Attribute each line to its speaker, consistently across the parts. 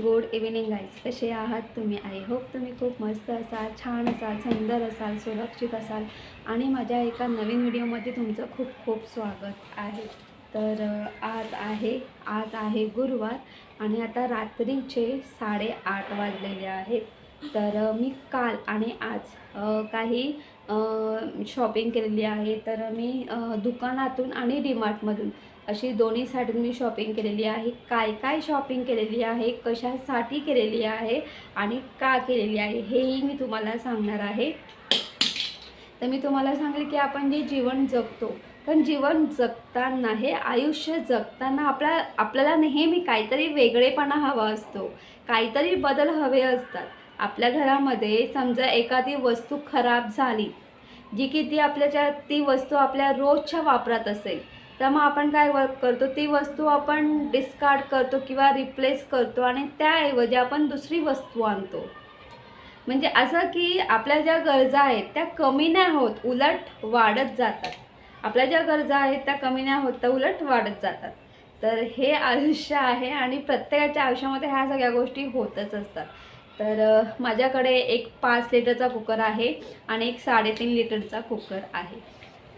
Speaker 1: Good evening guys कसे आहात तुम्ही? आय होप तुम्ही खूप मस्त असाल छान असाल सुंदर असाल सुरक्षित असाल. आणि माझ्या एका नवीन व्हिडिओमध्ये तुमचं खूप खूप स्वागत आहे. तर आज आहे आज आहे गुरुवार आणि आता रात्रीचे साडेआठ वाजलेले आहेत तर मी काल आणि आज काही शॉपिंग केलेली आहे. तर मी दुकानातून आणि डीमार्टमधून अशी दोन्ही साईडून मी शॉपिंग केलेली आहे. काय काय शॉपिंग केलेली आहे कशासाठी केलेली आहे आणि का केलेली आहे हेही मी तुम्हाला सांगणार आहे. तर मी तुम्हाला सांगेल की आपण जे जीवन जगतो पण जीवन जगताना हे आयुष्य जगताना आपला आपल्याला नेहमी काहीतरी वेगळेपणा हवा असतो. काहीतरी बदल हवे असतात. आपल्या घरामध्ये समजा एखादी वस्तू खराब झाली जी की ती आपल्याच्या ती वस्तू आपल्या रोजच्या वापरात असेल तर मग आपण काय व करतो? ती वस्तू आपण डिस्कार्ड करतो किंवा रिप्लेस करतो आणि त्याऐवजी आपण दुसरी वस्तू आणतो. म्हणजे असं की आपल्या ज्या गरजा आहेत त्या कमी नाही होत उलट वाढत जातात. आपल्या ज्या गरजा आहेत त्या कमी नाही होत त्या उलट वाढत जातात. तर हे आयुष्य आहे आणि प्रत्येकाच्या आयुष्यामध्ये ह्या सगळ्या गोष्टी होतच असतात. तर माझ्याकडे एक पाच लिटरचा कुकर आहे आणि एक साडेतीन लिटरचा कुकर आहे.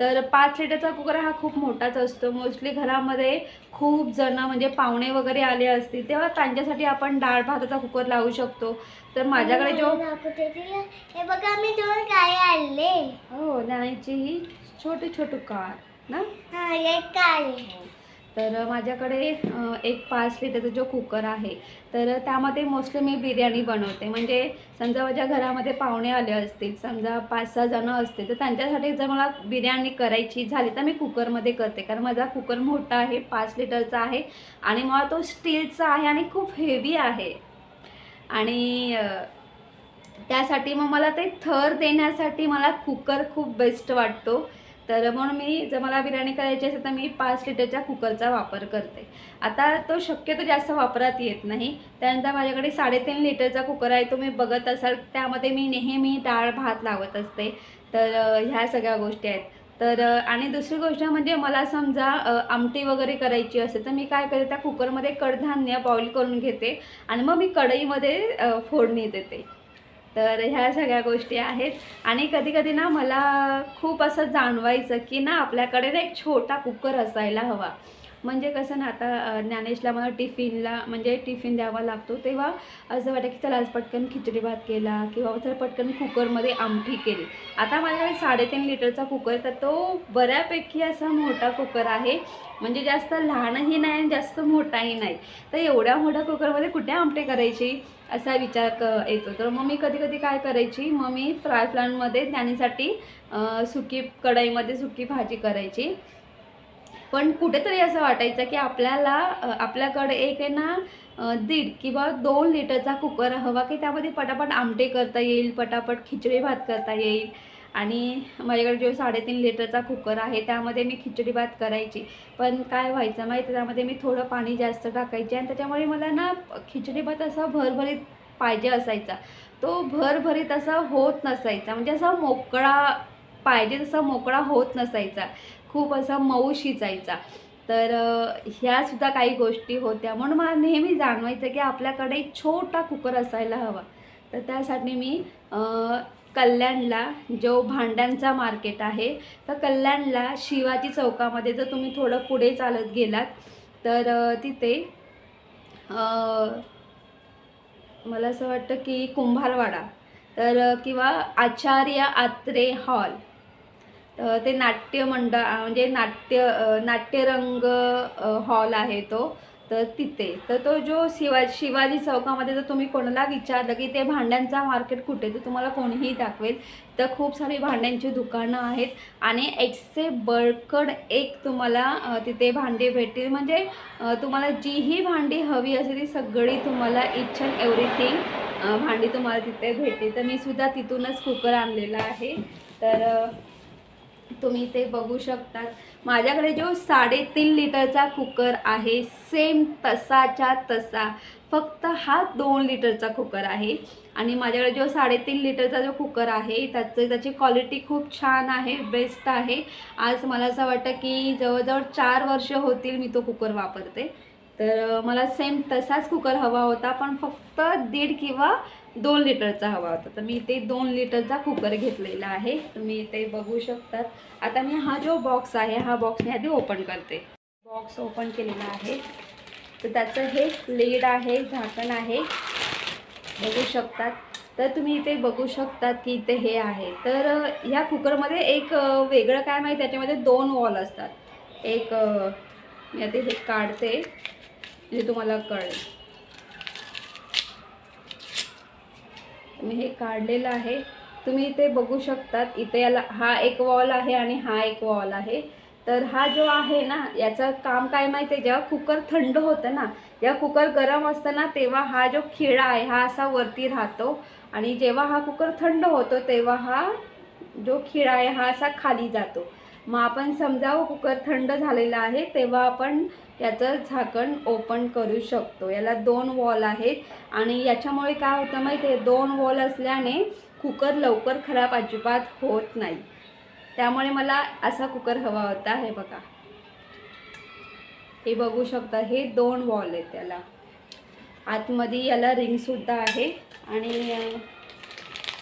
Speaker 1: तर पाच लिटरचा कुकर हा खूप मोठाच असतो. मोस्टली घरामध्ये खूप जण म्हणजे पाहुणे वगैरे आले असतील तेव्हा त्यांच्यासाठी आपण डाळ भाताचा कुकर लावू शकतो. तर माझ्याकडे जो
Speaker 2: तिला. हे बघा मी दोन काय आणले.
Speaker 1: हो न्यायची ही छोटी छोटी कार ना?
Speaker 2: हा एक काय
Speaker 1: तर माझ्याकडे एक पाच लिटरचा जो कुकर आहे तर त्यामध्ये मोस्टली मी बिर्याणी बनवते. म्हणजे समजा माझ्या घरामध्ये पाहुणे आले असतील समजा पाच सहा जणं असतील तर त्यांच्यासाठी जर मला बिर्याणी करायची झाली तर मी कुकरमध्ये करते. कारण माझा कुकर मोठा आहे पाच लिटरचा आहे आणि मला तो स्टीलचा आहे आणि खूप हेवी आहे. आणि त्यासाठी मग मला ते थर देण्यासाठी मला कुकर खूप बेस्ट वाटतो. तर म्हणून मी जर मला बिर्याणी करायची असेल तर मी पाच लिटरच्या कुकरचा वापर करते. आता तो शक्यतो जास्त वापरात येत नाही. त्यानंतर माझ्याकडे साडेतीन लिटरचा कुकर आहे तो मी बघत असाल त्यामध्ये मी नेहमी डाळ भात लावत असते. तर ह्या सगळ्या गोष्टी आहेत. तर आणि दुसरी गोष्ट म्हणजे मला समजा आमटी वगैरे करायची असेल तर मी काय करते त्या कुकरमध्ये कडधान्य बॉईल करून घेते आणि मग मी कढईमध्ये फोडणी देते. तर ह्या सगळ्या गोष्टी आहेत. आणि कधी कधी ना मला खूप असं जाणवायचं की ना आपल्याकडे ना एक छोटा कुकर असायला हवा. म्हणजे कसं ना आता ज्ञानेशला मला टिफिनला म्हणजे टिफिन द्यावा लागतो. तेव्हा असं वाटतं की चला आज पटकन खिचडी भात केला किंवा चला पटकन कुकरमध्ये आमटी केली. आता माझ्याकडे साडेतीन लिटरचा कुकर तर तो बऱ्यापैकी असा मोठा कुकर आहे. म्हणजे जास्त लहानही नाही आणि जास्त मोठाही नाही. तर एवढ्या मोठ्या कुकरमध्ये कुठे आमटे करायची? असा विचार क येतो. तर मग मी कधी कधी काय करायची? मग मी फ्राय फ्लॅनमध्ये त्यानीसाठी सुकी कढईमध्ये सुकी भाजी करायची. पण कुठेतरी असं वाटायचं की आपल्याला आपल्याकडे एक आहे ना दीड किंवा दोन लिटरचा कुकर हवा की त्यामध्ये पटापट आमटे करता येईल पटापट खिचडी भात करता येईल. आणि माझ्याकडे जो साडेतीन लिटरचा कुकर आहे त्यामध्ये मी खिचडी भात करायची. पण काय व्हायचं माहिती त्यामध्ये मी थोडं पाणी जास्त टाकायचे आणि त्याच्यामुळे मला ना खिचडी भात असा भरभरीत पाहिजे असायचा. तो भरभरीत असा होत नसायचा. म्हणजे असा मोकळा पाहिजे तसा मोकळा होत नसायचा. खूप असा मऊ शिजायचा. तर ह्यासुद्धा काही गोष्टी होत्या. म्हणून मला नेहमी जाणवायचं की आपल्याकडे एक छोटा कुकर असायला हवा. तर त्यासाठी मी कल्याणला जो भांड्यांचा मार्केट आहे तर कल्याणला शिवाजी चौकामध्ये जर तुम्ही थोडं पुढे चालत गेलात तर तिथे मला असं वाटतं की कुंभारवाडा तर किंवा आचार्य आत्रे हॉल ते नाट्य मंडळ म्हणजे नाट्य नाट्यरंग हॉल आहे तो. तर तिथे तर तो जो शिवा शिवाजी चौकामध्ये जर तुम्ही कोणाला विचारलं की ते भांड्यांचा मार्केट कुठे तर तुम्हाला कोणीही दाखवेल. तर खूप सारी भांड्यांची दुकानं आहेत आणि एकशे बळकड एक तुम्हाला तिथे भांडी भेटतील. म्हणजे तुम्हाला जीही भांडी हवी असेल ती सगळी तुम्हाला इच अँड एव्हरीथिंग भांडी तुम्हाला तिथे भेटते तर मी सुद्धा तिथूनच कुकर आणलेला आहे. तर तुम्ही ते बघू शकतात. माझ्याकडे जो साडेतीन लिटरचा कुकर आहे सेम तसाच्या तसा. फक्त हा दोन लिटरचा कुकर आहे. आणि माझ्याकडे जो साडेतीन लिटरचा जो कुकर आहे त्याचं त्याची क्वालिटी खूप छान आहे बेस्ट आहे. आज मला असं वाटतं की जवळजवळ चार वर्ष होतील मी तो कुकर वापरते. तर मला सेम तसाच कुकर हवा होता पण फक्त दीड किंवा दोन लिटरचा हवा होता. तर मी इथे दोन लिटरचा कुकर घेतलेला आहे. तुम्ही इथे बघू शकतात. आता मी हा जो बॉक्स आहे हा बॉक्स मी आधी ओपन करते. बॉक्स ओपन केलेला आहे. तर त्याचं हे लीड आहे झाकण आहे. बघू शकतात. तर तुम्ही इथे बघू शकतात की इथे हे आहे. तर ह्या कुकरमध्ये एक वेगळं काय माहिती त्याच्यामध्ये दोन वॉल असतात. एक मी आता हे काढते म्हणजे तुम्हाला कळेल. मी हे काढलेलं आहे. तुम्ही इथे बघू शकतात इथे याला हा एक वॉल आहे आणि हा एक वॉल आहे. तर हा जो आहे ना याचं काम काय माहिती आहे? जेव्हा कुकर थंड होतं ना जेव्हा कुकर गरम असतं ना तेव्हा हा जो खिळा आहे हा असा वरती राहतो. आणि जेव्हा हा कुकर थंड होतो तेव्हा हा जो खिळा आहे हा असा खाली जातो. मग आपण समजा कुकर थंड झालेला आहे तेव्हा आपण याचं झाकण ओपन करू शकतो. याला दोन वॉल आहेत आणि याच्यामुळे काय होतं माहिती आहे दोन वॉल असल्याने कुकर लवकर खराब अजिबात होत नाही. त्यामुळे मला असा कुकर हवा होता. हे बघा. हे बघू शकता हे दोन वॉल आहेत त्याला. आतमध्ये याला रिंगसुद्धा आहे. आणि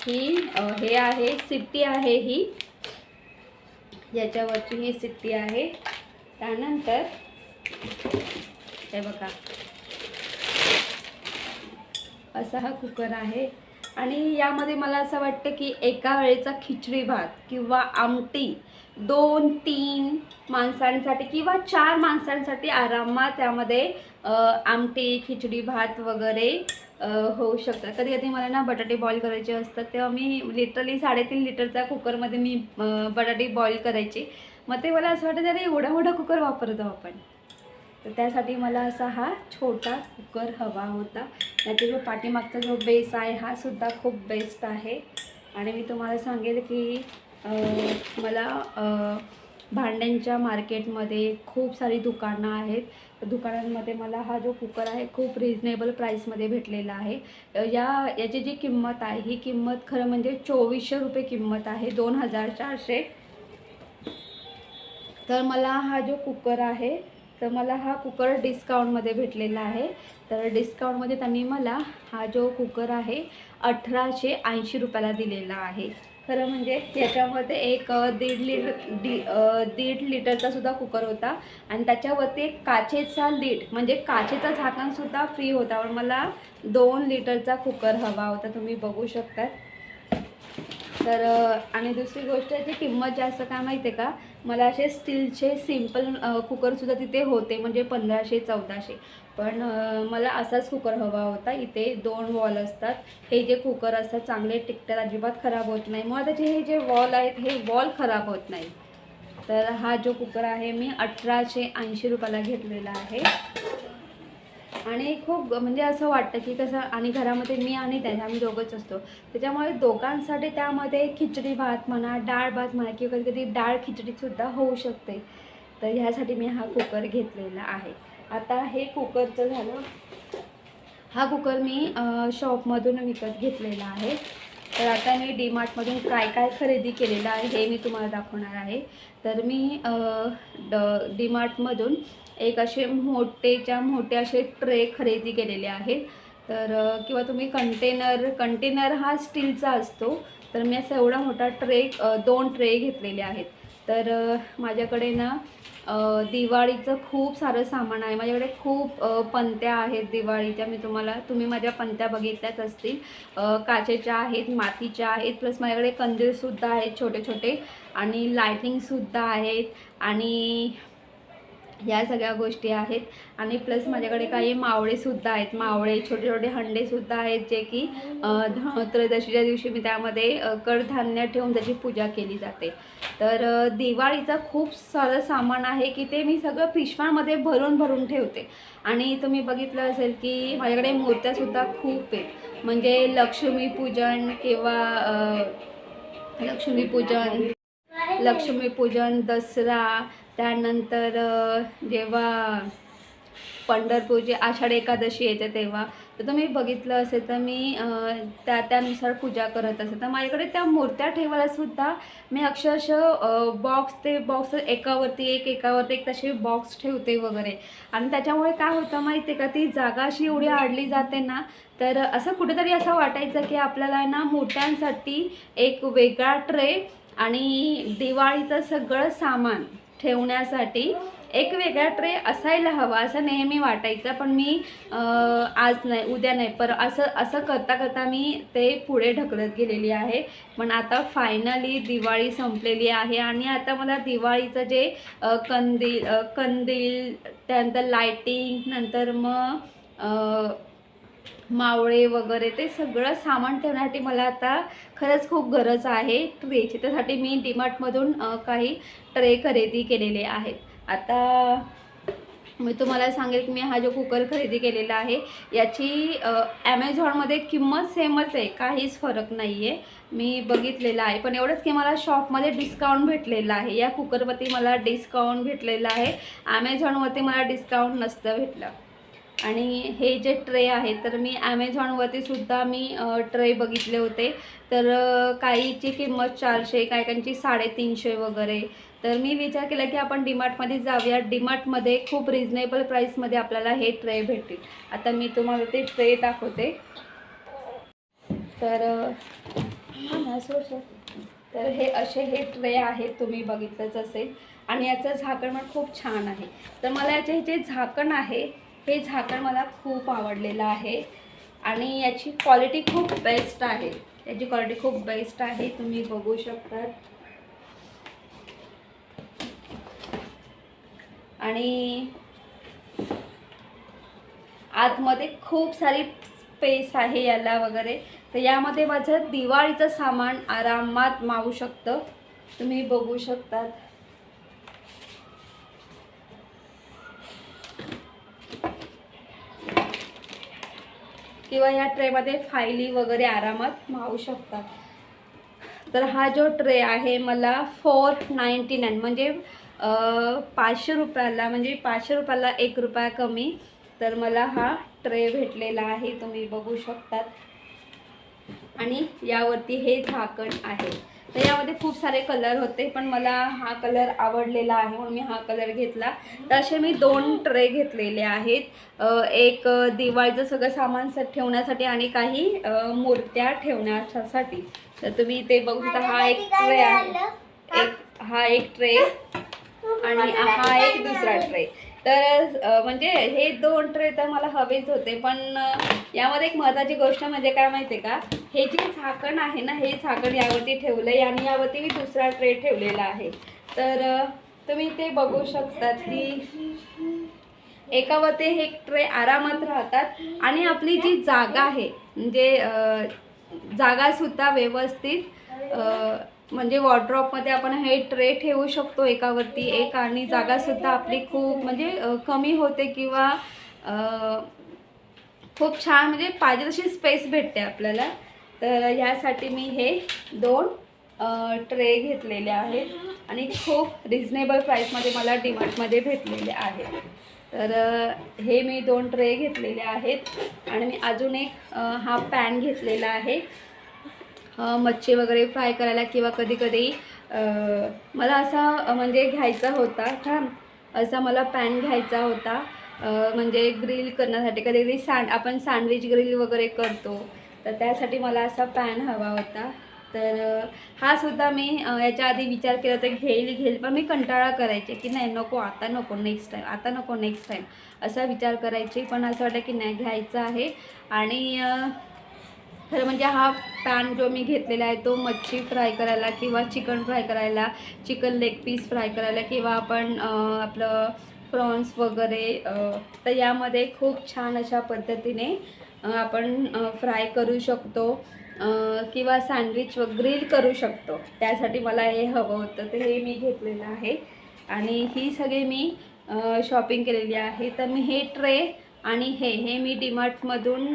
Speaker 1: ही हे आहे सिट्टी आहे ही. याच्यावरची ही सिट्टी आहे. त्यानंतर हे बघा. असा हा कुकर आहे. आणि यामध्ये मला असं वाटतं की एका वेळेचा खिचडी भात किंवा आमटी दोन तीन माणसांसाठी किंवा चार माणसांसाठी आरामात त्यामध्ये आमटी खिचडी भात वगैरे होऊ शकतात. कधी कधी मला ना बटाटे बॉईल करायचे असतात तेव्हा मी लिटरली साडेतीन लिटरच्या कुकरमध्ये मी बटाटे बॉईल करायचे. मग ते मला असं वाटतं अरे एवढा मोठा कुकर वापरतो आपण. तर त्यासाठी मला असा हा छोटा कुकर हवा होता. त्याचा जो पाठीमागचा जो बेस आहे हा सुद्धा खूप बेस्ट आहे. आणि मी तुम्हाला सांगेल की मला भांड्यांच्या मार्केटमध्ये खूप सारी दुकानं आहेत. दुकानांमध्ये मला हा जो कुकर आहे खूप रिजनेबल प्राईसमध्ये भेटलेला आहे. या याची जी किंमत आहे ही किंमत खरं म्हणजे चोवीसशे रुपये किंमत आहे दोन हजार चारशे. तर मला हा जो कुकर आहे तर मला हा कुकर डिस्काउंटमध्ये भेटलेला आहे. तर डिस्काउंटमध्ये त्यांनी मला हा जो कुकर आहे अठराशे ऐंशी रुपयाला दिलेला आहे. खरं म्हणजे याच्यामध्ये एक दीड लिटर दी दीड लिटरचा सुद्धा कुकर होता. आणि त्याच्यावरती एक काचेचा लीड म्हणजे काचेचा झाकणसुद्धा फ्री होता. पण मला दोन लिटरचा कुकर हवा होता. तुम्ही बघू शकतात. तर आणि दुसरी गोष्ट याची किंमत जास्त काय माहिती आहे का? मला असे स्टीलचे सिंपल कुकरसुद्धा तिथे होते. म्हणजे पंधराशे चौदाशे. पण मला असाच कुकर हवा होता. इथे दोन वॉल असतात. हे जे कुकर असतात चांगले टिकतात. अजिबात खराब होत नाही. मग त्याचे हे जे वॉल आहेत हे वॉल खराब होत नाही. तर हा जो कुकर आहे मी अठराशे ऐंशी रुपयाला घेतलेला आहे. आणि खूप म्हणजे असं वाटतं की कसं आणि घरामध्ये मी आणि त्याच्या आम्ही दोघंच असतो. त्याच्यामुळे दोघांसाठी त्यामध्ये खिचडी भात म्हणा डाळ भात म्हणा किंवा कधी कधी डाळ खिचडीसुद्धा होऊ शकते. तर ह्यासाठी मी हा कुकर घेतलेला आहे. आता हे कुकरचं झालं. हा कुकर मी शॉपमधून विकत घेतलेला आहे. तर आता मी डीमार्टमधून काय काय खरेदी केलेलं आहे हे मी तुम्हाला दाखवणार आहे. तर मी ड डीमार्टमधून एक असे मोठेच्या मोठे असे ट्रे खरेदी केलेले आहेत. तर किंवा तुम्ही कंटेनर कंटेनर हा स्टीलचा असतो. तर मी असा एवढा मोठा ट्रे दोन ट्रे घेतलेले आहेत. तर माझ्याकडे ना दिवाळीचं खूप सारं सामान आहे. माझ्याकडे खूप पंत्या आहेत दिवाळीच्या. मी तुम्हाला तुम्ही माझ्या पंत्या बघितल्याच असतील. काचेच्या आहेत मातीच्या आहेत. प्लस माझ्याकडे कंदीलसुद्धा आहेत छोटे छोटे आणि लायटिंगसुद्धा आहेत. आणि या सगळ्या गोष्टी आहेत. आणि प्लस माझ्याकडे काही मावळेसुद्धा आहेत. मावळे छोटे छोटे हंडेसुद्धा आहेत जे की ध- त्रयोदशीच्या दिवशी मी त्यामध्ये कडधान्य ठेवून त्याची पूजा केली जाते. तर दिवाळीचं खूप सारं सामान आहे की ते मी सगळं पिशव्यांमध्ये भरून भरून ठेवते. आणि तुम्ही बघितलं असेल की माझ्याकडे मूर्त्यासुद्धा खूप आहेत. म्हणजे लक्ष्मीपूजन किंवा लक्ष्मीपूजन लक्ष्मीपूजन दसरा त्यानंतर जेव्हा पंढरपूरची आषाढ एकादशी येते तेव्हा तर तुम्ही बघितलं असेल तर मी त्या त्यानुसार पूजा करत असेल. तर माझ्याकडे त्या मूर्त्या ठेवायला सुद्धा मी अक्षरशः बॉक्स ते बॉक्स एकावरती एक एकावरती एक तसे बॉक्स ठेवते वगैरे. आणि त्याच्यामुळे काय होतं माहिती आहे का ती जागा अशी एवढी आडली जाते ना तर असं कुठेतरी असं वाटायचं की आपल्याला ना मूर्त्यांसाठी एक वेगळा ट्रे आणि दिवाळीचं सगळं सामान ठेवण्यासाठी एक वेगळा ट्रे असायला हवा असं नेहमी वाटायचं. पण मी आज नाही उद्या नाही पर असं असं करता करता मी ते पुढे ढकलत गेलेली आहे. पण आता फायनली दिवाळी संपलेली आहे आणि आता मला दिवाळीचं जे कंदील कंदील त्यानंतर लायटिंग नंतर मग मावळे वगैरे ते सगळं सामान ठेवण्यासाठी मला आता खरंच खूप गरज आहे. ट्रेची त्यासाठी मी डीमार्टमधून काही ट्रे खरेदी केलेले आहेत. आता मी तुम्हाला सांगेल की मी हा जो कुकर खरेदी केलेला आहे याची ॲमेझॉनमध्ये किंमत सेमच आहे काहीच फरक नाही आहे मी बघितलेलं आहे. पण एवढंच की मला शॉपमध्ये डिस्काउंट भेटलेलं आहे. या कुकरवरती मला डिस्काउंट भेटलेलं आहे. ॲमेझॉनवरती मला डिस्काउंट नसतं भेटलं. आणि हे जे ट्रे आहे तर मी ॲमेझॉनवरती सुद्धा मी ट्रे बघितले होते. तर काहीची किंमत चारशे काही काहींची साडेतीनशे वगैरे. तर मी विचार केला की आपण डीमार्टमध्ये जाऊया. डीमार्टमध्ये खूप रिजनेबल प्राईसमध्ये आपल्याला हे ट्रे भेटतील. आता मी तुम्हाला ते ट्रे दाखवते. तर तर हे असे हे ट्रे आहेत तुम्ही बघितलंच असेल. आणि याचं झाकण पण खूप छान आहे. तर मला याचे हे जे झाकण आहे हे झाकण मला खूप आवडलेलं आहे. आणि याची क्वालिटी खूप बेस्ट आहे. याची क्वालिटी खूप बेस्ट आहे. तुम्ही बघू शकतात. आणि आतमध्ये खूप सारी स्पेस आहे याला वगैरे. तर यामध्ये माझं दिवाळीचं सामान आरामात मावू शकतं. तुम्ही बघू शकतात. किंवा या ट्रेमध्ये फायली वगैरे आरामात मावू शकतात तर हा जो ट्रे आहे मला फोर नाईंटी नाईन म्हणजे पाचशे रुपयाला म्हणजे पाचशे रुपयाला एक रुपया कमी तर मला हा ट्रे भेटलेला आहे तुम्ही बघू शकतात. आणि यावरती हे झाकण आहे. तर यामध्ये खूप सारे कलर होते पण मला हा कलर आवडलेला आहे म्हणून मी हा कलर घेतला. तर असे मी दोन ट्रे घेतलेले आहेत. एक दिवाळीचं सगळं सामान स- ठेवण्यासाठी आणि काही मूर्त्या ठेवण्यासाठी. तर तुम्ही ते बघू शकता हा एक ट्रे आहे. एक हा एक ट्रे आणि हा एक दुसरा ट्रे. तर म्हणजे हे दोन ट्रे तर मला हवेच होते. पण यामध्ये एक महत्त्वाची गोष्ट म्हणजे काय माहिती आहे का? हे जे झाकण आहे ना हे झाकण यावरती ठेवलं आहे आणि यावरती मी दुसरा ट्रे ठेवलेला आहे. तर तुम्ही ते बघू शकतात की एकावरती हे ट्रे आरामात राहतात आणि आपली जी जागा आहे म्हणजे जागासुद्धा व्यवस्थित म्हणजे वॉर्ड्रॉपमध्ये आपण हे ट्रे ठेवू शकतो एकावरती. एक आणि जागासुद्धा आपली खूप म्हणजे कमी होते किंवा खूप छान म्हणजे पाहिजे तशी स्पेस भेटते आपल्याला. तर ह्यासाठी मी हे दोन ट्रे घेतलेले आहेत आणि खूप रिझनेबल प्राईसमध्ये मला डिमार्टमध्ये भेटलेले आहेत. तर हे मी दोन ट्रे घेतलेले आहेत आणि मी अजून एक हा पॅन घेतलेला आहे. मच्छी वगैरे फ्राय करायला किंवा कधी कधी मला असा म्हणजे घ्यायचा होता हां असा मला पॅन घ्यायचा होता. म्हणजे ग्रिल करण्यासाठी कधी कधी सँड आपण सँडविच ग्रिल वगैरे करतो. तर त्यासाठी मला असा पॅन हवा होता. तर हा सुद्धा मी याच्या आधी विचार केला तर घेईल घेईल पण मी कंटाळा करायचे की नाही नको आता नको नेक्स्ट टाईम आता नको नेक्स्ट टाईम असा विचार करायचे. पण असं वाटतं की नाही घ्यायचं आहे. आणि खरं म्हणजे हा पॅन जो मी घेतलेला आहे तो मच्छी फ्राय करायला किंवा चिकन फ्राय करायला चिकन लेग पीस फ्राय करायला किंवा आपण आपलं प्रॉन्स वगैरे तर यामध्ये खूप छान अशा पद्धतीने आपण फ्राय करू शकतो. किंवा सँडविच व ग्रिल करू शकतो. त्यासाठी मला हे हवं होतं तर हे मी घेतलेलं आहे. आणि ही सगळी मी शॉपिंग केलेली आहे. तर मी हे ट्रे आणि हे हे मी डीमार्टमधून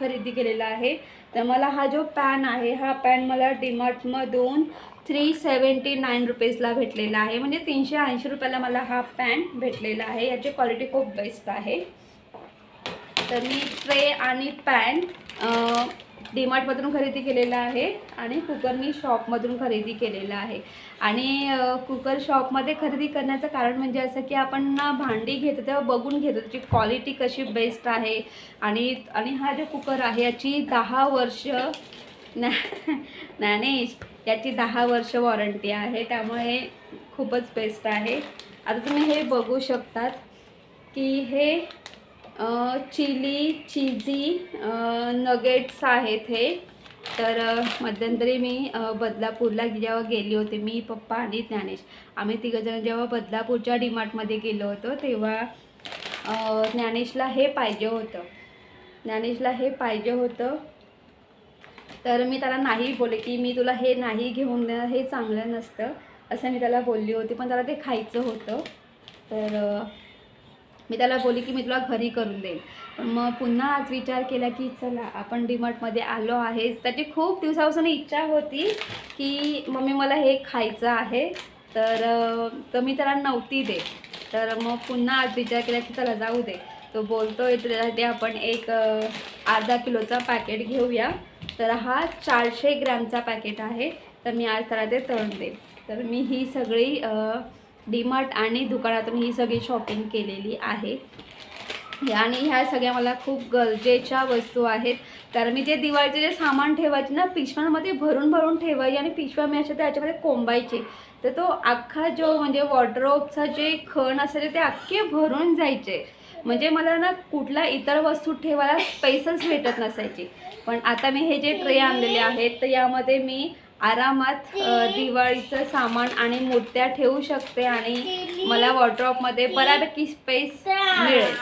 Speaker 1: खरेदी केलेला आहे. तर मला हा जो पॅन आहे हा पॅन मला डीमार्टमधून थ्री सेवन्टी नाईन रुपीजला भेटलेला आहे. म्हणजे तीनशे ऐंशी रुपयाला मला हा पॅन भेटलेला आहे. याची क्वालिटी खूप बेस्ट आहे. तर मी ट्रे आणि पॅन डीमार्टमधून खरेदी केलेला आहे आणि कुकर मी शॉपमधून खरेदी केलेला आहे. आणि कुकर शॉपमध्ये खरेदी करण्याचं कारण म्हणजे असं की आपण भांडी घेतो तेव्हा बघून घेतो त्याची क्वालिटी कशी बेस्ट आहे. आणि आणि हा जो कुकर आहे याची दहा वर्ष ज्ञा- ज्ञानेश याची दहा वर्ष वॉरंटी आहे. त्यामुळे खूपच बेस्ट आहे. आता तुम्ही हे बघू शकतात की हे चिली चिझी नगेट्स आहेत हे. तर मध्यंतरी मी बदलापूरला जेव्हा गेली होती मी पप्पा आणि ज्ञानेश. आम्ही तिघंजण जेव्हा बदलापूरच्या डीमार्टमध्ये गेलो होतो तेव्हा ज्ञानेशला हे पाहिजे होतं. ज्ञानेशला हे पाहिजे होतं. तर मी त्याला नाही बोलले की मी तुला हे नाही घेऊन देणार हे चांगलं नसतं असं मी त्याला बोलली होती पण त्याला ते खायचं होतं. तर मी त्याला बोली की मी तुला घरी करून देईन. पण मग पुन्हा आज विचार केला की चला आपण डीमार्टमध्ये आलो आहे. त्याची खूप दिवसापासून इच्छा होती की मम्मी मला हे खायचं आहे तर तर मी त्याला नव्हती दे तर मग पुन्हा आज विचार केला की चला जाऊ दे. तो बोलतोय आहे त्यासाठी आपण एक अर्धा किलोचा पॅकेट घेऊया. तर हा चारशे ग्रॅमचा पॅकेट आहे. तर मी आज त्याला ते तळून देईन. तर मी ही सगळी डीमार्ट आणि दुकानातून ही सगळी शॉपिंग केलेली आहे. आणि ह्या सगळ्या मला खूप गरजेच्या वस्तू आहेत. कारण मी जे दिवाळीचे जे सामान ठेवायचे ना पिशव्यांमध्ये भरून भरून ठेवायची आणि पिशव्या मी अशा त्याच्यामध्ये कोंबायचे. तर तो अख्खा जो म्हणजे वॉर्ड्रोबचा जे खण असायचे ते अख्खे भरून जायचे. म्हणजे मला ना कुठल्या इतर वस्तू ठेवायला स्पेसच भेटत नसायची. पण आता मी हे जे ट्रे आणलेले आहेत तर यामध्ये मी आरामात दिवाळीचं सामान आणि मूर्त्या ठेवू शकते आणि मला वॉर्ड्रॉपमध्ये बऱ्यापैकी स्पेस मिळेल.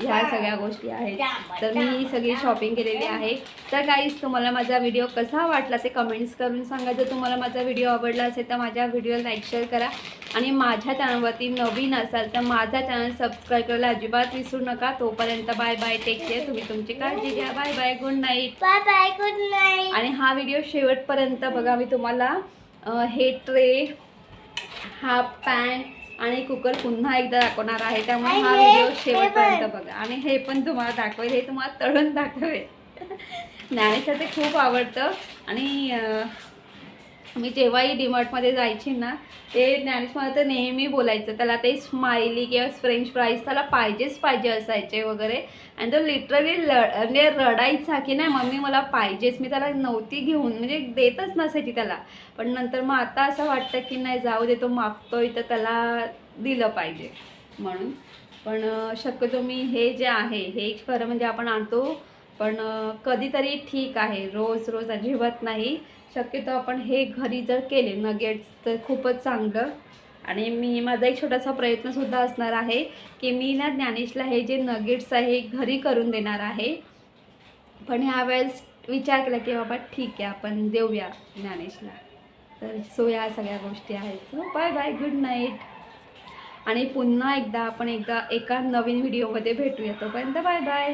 Speaker 1: ह्या सगळ्या गोष्टी आहेत. तर मी ही सगळी शॉपिंग केलेली आहे. तर काहीच तुम्हाला माझा व्हिडिओ कसा वाटला ते कमेंट्स करून सांगा. जर तुम्हाला माझा व्हिडिओ आवडला असेल तर माझ्या व्हिडिओ लाईक शेअर करा. आणि माझ्या चॅनलवरती नवीन असाल तर माझा चॅनल सबस्क्राईब करायला अजिबात विसरू नका. तोपर्यंत बाय बाय टेक केअर तुम्ही तुमची काळजी घ्या. Bye bye good night
Speaker 2: bye bye good night
Speaker 1: आणि हा व्हिडिओ शेवटपर्यंत बघा. मी तुम्हाला हे ट्रे हा पॅन आणि कुकर पुन्हा एकदा दाखवणार आहे. त्यामुळे हा व्हिडिओ शेवटपर्यंत. बघा. आणि हे पण तुम्हाला दाखवेल. हे तुम्हाला तळून दाखवेल. ज्ञानेशला ते खूप आवडतं. आणि मी जेव्हाही डीमार्टमध्ये जायची ना ते ज्ञानेश मला तर नेहमी बोलायचं त्याला ते स्माइली किंवा फ्रेंच फ्राईज त्याला पाहिजेच पाहिजे असायचे वगैरे. आणि तो लिटरली लड म्हणजे रडायचा की नाही मम्मी मला पाहिजेच मी त्याला नव्हती घेऊन म्हणजे देतच नसायची त्याला. पण नंतर मग आता असं वाटतं की नाही जाऊ दे तो मागतोय तर त्याला दिलं पाहिजे म्हणून. पण शक्यतो मी हे जे आहे हे खरं म्हणजे आपण आणतो पण कधीतरी ठीक आहे रोज रोज अजिबात नाही. शक्यतो आपण हे घरी जर केले नगेट्स तर खूपच चांगलं. आणि मी माझा एक छोटासा प्रयत्नसुद्धा असणार आहे की मी ना ज्ञानेशला हे जे नगेट्स आहे घरी करून देणार आहे. पण ह्यावेळेस विचार केला की बाबा ठीक आहे आपण देऊया ज्ञानेशला. तर सो या सगळ्या गोष्टी आहेत. So bye bye good night आणि पुन्हा एकदा आपण एकदा एका नवीन व्हिडिओमध्ये भेटूया तोपर्यंत बाय बाय.